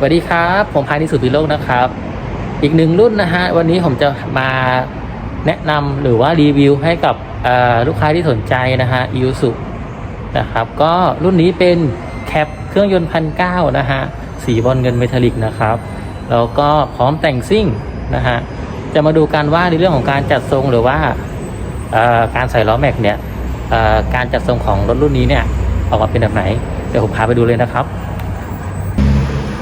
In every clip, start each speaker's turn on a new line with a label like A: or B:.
A: สวัสดีครับ ผมพานิสุทธิโลกนะครับ อีกหนึ่งรุ่นนะฮะ วันนี้ผมจะมาแนะนำหรือว่ารีวิวให้กับลูกค้าที่สนใจนะฮะอิ u สุนะครับ ก็รุ่นนี้เป็นแคปเครื่องยนต์พันเก้านะฮะ สีบอลเงินเมทัลลิกนะครับ แล้วก็พร้อมแต่งซิ่งนะฮะ จะมาดูกันว่าในเรื่องของการจัดทรงหรือว่าการใส่ล้อแม็กเนี่ยการจัดทรงของรถรุ่นนี้เนี่ยออกมาเป็นแบบไหน เดี๋ยวผมพาไปดูเลยนะครับ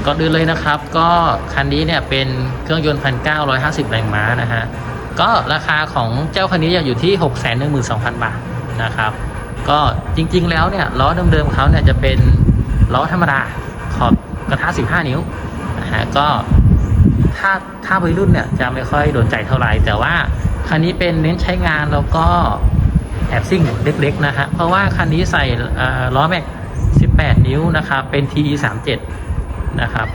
A: ก่อนอื่นเลยนะครับ ก็คันนี้เนี่ยเป็นเครื่องยนต์พันเก้าร้อยห้าสิบแรงม้านะฮะก็ราคาของเจ้าคันนี้อยู่ที่หกแสนหนึ่งหมื่นสองพันบาทนะครับ ก็จริงๆแล้วเนี่ยล้อเดิมๆเขาเนี่ยจะเป็นล้อธรรมดาขอบกระทะ15นิ้วนะฮะก็ถ้าถ้าวัยรุ่นเนี่ยจะไม่ค่อยโดนใจเท่าไหร่แต่ว่าคันนี้เป็นเน้นใช้งานแล้วก็แอบซิ่งเล็กๆนะฮะเพราะว่าคันนี้ใส่ล้อแม็ก18 นิ้วนะครับเป็น TE 37 นะครับ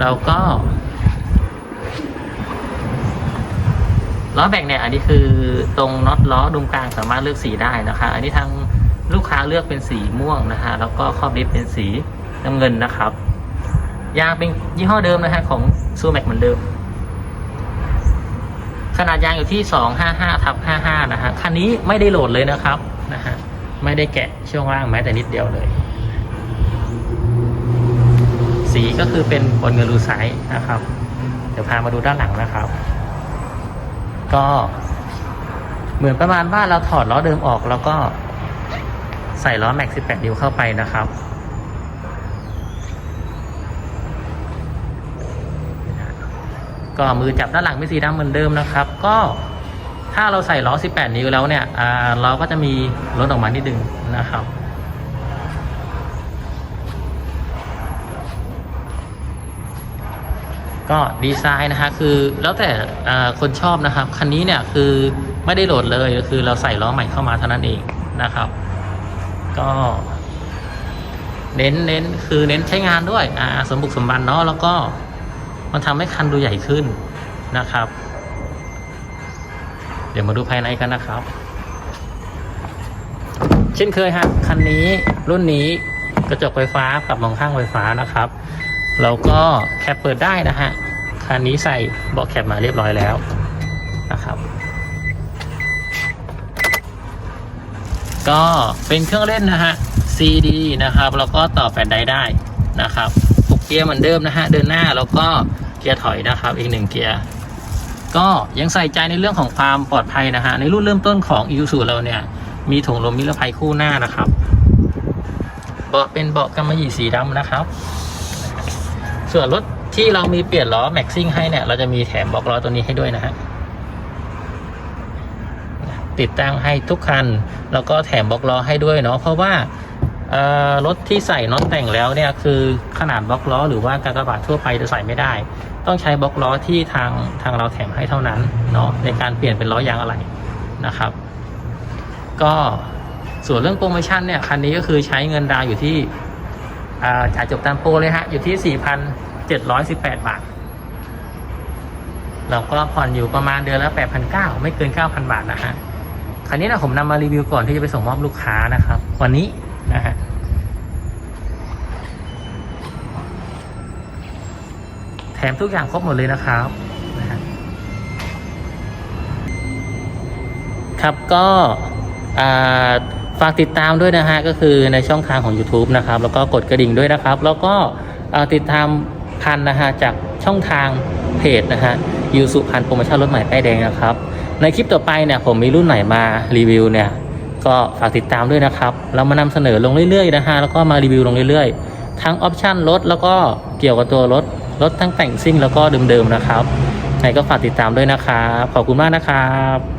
A: แล้วก็ล้อแบ่งเนี่ยอันนี้คือตรงน็อตล้อดุมกลางสามารถเลือกสีได้นะคะ อันนี้ทางลูกค้าเลือกเป็นสีม่วงนะฮะแล้วก็ครอบลิฟต์เป็นสีน้ำเงินนะครับ ยางเป็นยี่ห้อเดิมนะฮะของซูแม็กเหมือนเดิม ขนาดยางอยู่ที่ 255ทับ55 นะฮะคันนี้ไม่ได้โหลดเลยนะครับนะฮะไม่ได้แกะช่วงล่างแม้แต่นิดเดียวเลย สีก็คือเป็นบนเงินรูไซส์นะครับ เดี๋ยวพามาดูด้านหลังนะครับ ก็เหมือนประมาณว่าเราถอดล้อเดิมออกแล้วก็ใส่ล้อแม็ก 18 นิ้วเข้าไปนะครับ ก็มือจับด้านหลังเป็นสีดำเหมือนเดิมนะครับ ก็ถ้าเราใส่ล้อ 18 นิ้วแล้วเนี่ยอ่าเราก็จะมีลดออกมานิดนึงนะครับ ก็ดีไซน์นะคะคือแล้วแต่คนชอบนะครับ คันนี้เนี่ยคือไม่ได้โหลดเลยคือเราใส่ล้อใหม่เข้ามาเท่านั้นเองนะครับ ก็ เน้นเน้นคือเน้นใช้งานด้วยอ่าสมบุกสมบันเนาะแล้วก็มันทำให้คันดูใหญ่ขึ้นนะครับ เดี๋ยวมาดูภายในกันนะครับ เช่นเคยฮะคันนี้รุ่นนี้กระจกไฟฟ้าปรับมองข้างไฟฟ้านะครับ แล้วก็แคปเปิดได้นะฮะคันนี้ใส่เบาะแคปมาเรียบร้อยแล้วนะครับ ก็เป็นเครื่องเล่นนะฮะ CD นะครับ แล้วก็ต่อแฟลชไดได้นะครับหกเกียร์เหมือนเดิมนะฮะ เดินหน้าแล้วก็เกียร์ถอยนะครับอีกหนึ่งเกียร์ก็ยังใส่ใจในเรื่องของความปลอดภัยนะฮะในรุ่นเริ่มต้นของ i s u เราเนี่ย มีถุงลมนิรภัยคู่หน้านะครับ เบาะเป็นเบาะกำมะหยี่สีดำนะครับ ส่วนรถที่เรามีเปลี่ยนล้อแม็กซิ่งให้เนี่ย เราจะมีแถมบล็อกล้อตัวนี้ให้ด้วยนะฮะติดตั้งให้ทุกคัน แล้วก็แถมบล็อกล้อให้ด้วยเนาะเพราะว่าเอ่อรถที่ใส่น็อตแต่งแล้วเนี่ยคือขนาดบล็อกล้อหรือว่ากากบาททั่วไปจะใส่ไม่ได้ ต้องใช้บล็อกล้อที่ทางทางเราแถมให้เท่านั้นเนาะในการเปลี่ยนเป็นล้อยางอะไรนะครับ ก็ส่วนเรื่องโปรโมชั่นเนี่ยคันนี้ก็คือใช้เงินดาวอยู่ที่ จ่ายจบตามโปรเลยฮะ อยู่ที่ 4,718 บาทแล้วก็ผ่อนอยู่ประมาณเดือนละ8,900 ไม่เกิน 9,000 บาทนะฮะคันนี้นะผมนำมารีวิวก่อนที่จะไปส่งมอบลูกค้านะครับ วันนี้นะฮะแถมทุกอย่างครบหมดเลยนะครับนะฮะครับก็ ฝากติดตามด้วยนะฮะก็คือในช่องทางของ YouTube นะครับ แล้วก็กดกระดิ่งด้วยนะครับ แล้วก็ติดตามพันนะฮะจากช่องทางเพจนะฮะยูสุพันโปรโมชั่นรถใหม่ป้ายแดงนะครับ ในคลิปต่อไปเนี่ยผมมีรุ่นไหนมารีวิวเนี่ยก็ฝากติดตามด้วยนะครับ เรามานำเสนอลงเรื่อยๆนะฮะแล้วก็มารีวิวลงเรื่อยๆ ทั้งออปชันรถแล้วก็เกี่ยวกับตัวรถรถทั้งแต่งซิ่งแล้วก็เดิมๆนะครับไหนก็ฝากติดตามด้วยนะครับ ขอบคุณมากนะครับ